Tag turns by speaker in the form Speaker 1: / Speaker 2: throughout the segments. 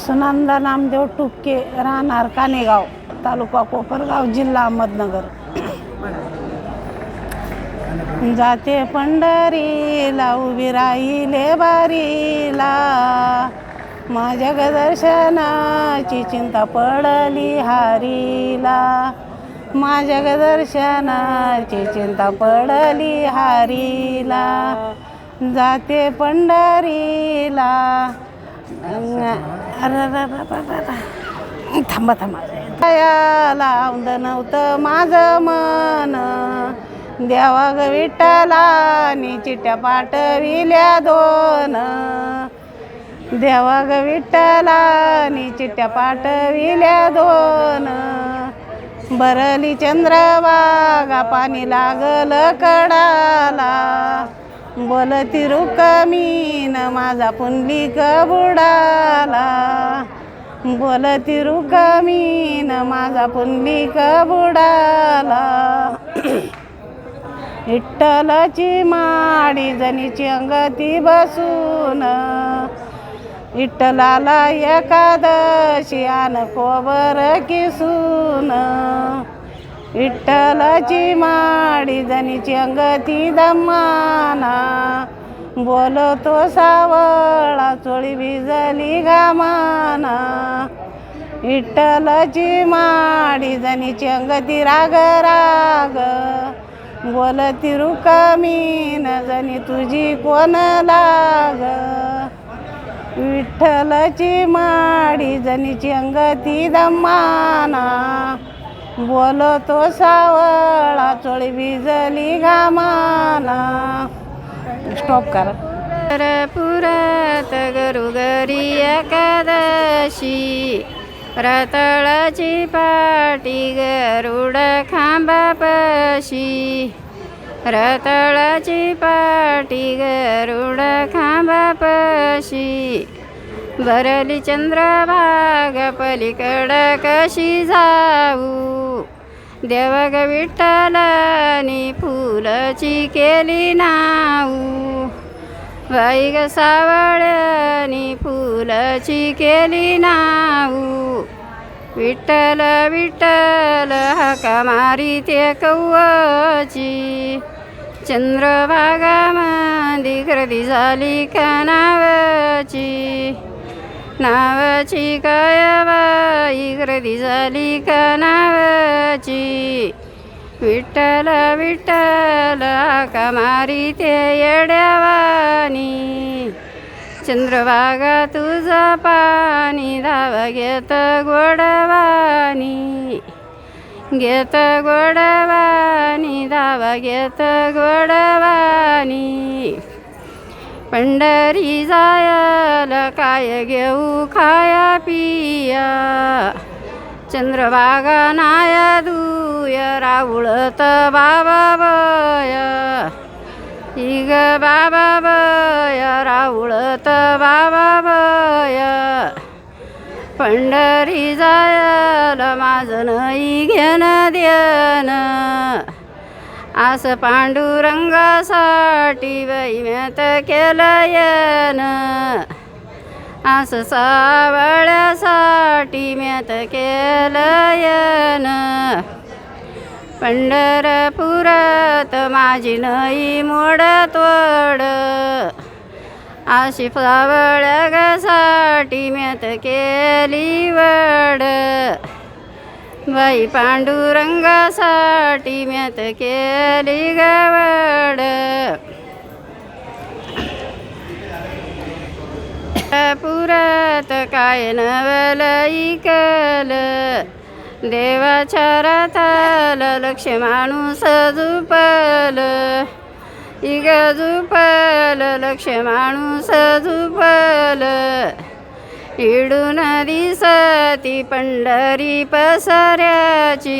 Speaker 1: सुनंदा नामदेव टुपके राहणार कानेगाव तालुका कोपरगाव जिल्हा अहमदनगर. जाते पंढरीला उभी राहिले बारीला. माझ्या गदर्शनाची चिंता पडली हारीला. माझ्या गदर्शनाची चिंता पडली हारीला. जाते पंढरीला अररररररर. थांबा थांबा लावून नव्हतं माझं मन देवा ग विठ्ठलानी चिट्ट्या पाठविल्या दोन देवा ग विठ्ठलानी चिट्ट्या पाठविल्या दोन बरली चंद्रवागा पाणी लागल कडाला बोलती रुकमीन माझा पुंडलिक बुडाला. बोलती रुकमीन माझा पुंडलिक बुडाला. विठ्ठलाची माडी जनीची अंगती बसून विठ्ठलाला एकादशी आन कोबर किसून. विठ्ठलाची माडी जनीची अंगती दमाना. बोलतो सावळा चोळी भिजली घामाना. विठ्ठलाची माडी जनीची अंगती राग राग. बोलती रुकामीन जनी तुझी कोण लाग? विठ्ठलाची माडी जनीची अंगती दमाना. बोलतो सावळा चोळी भिजली घामाला. स्टॉप करा.
Speaker 2: पुरात गरुगरी एकादशी. रताळाची पाटी गरुड खांबापशी. रताळाची पाटी गरुड खांबापशी. भरली चंद्रभाग पलीकड कशी जाऊ? देवग विठ्ठलानी फुलाची केली नाऊ. बाई ग सावळ्यानी फुलाची केली नाऊ. विठ्ठल विठ्ठल हका मारी ते कव्वाची चंद्रभागामध्ये गर्दी झाली का नावाची नावाची काय गर्दी झाली का नावाची विठ्ठल विठ्ठल कमारी ते येड्यावानी. चंद्रभागा तुझं पाणी धाव घेत गोडवानी. घेत गोडवानी धाव घेत गोडवानी. पंढरी जायला काय घेऊ खाया पिया. चंद्रबागा नाया दूय राऊळत बाबा बय. इग बाबा बय राऊळत बाबा बय. पंढरी जायला माझं नाही घेणं देणं. आस पांडुरंगासाठी वैम्यात केलयन। आस सावळ्यासाठी म्यात केलयन। पंढरपुरात माझी नई मोड तोड। आशी सावळ्या गसाठी म्यात केली वड। बाई पांडुरंगासाठी म्यात केली गवड. पुरात काय नवलईकल देवाच्या रथाल लक्ष माणूस झुपल. इग झुपल लक्ष माणूस झुपल. इडून दिसती पंढरी पसऱ्याची.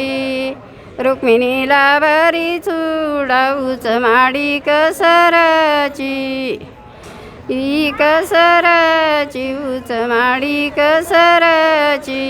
Speaker 2: रुक्मिणीला बरी चुडाऊच माडी कसराची. ही कसराची उच माडी कसराची.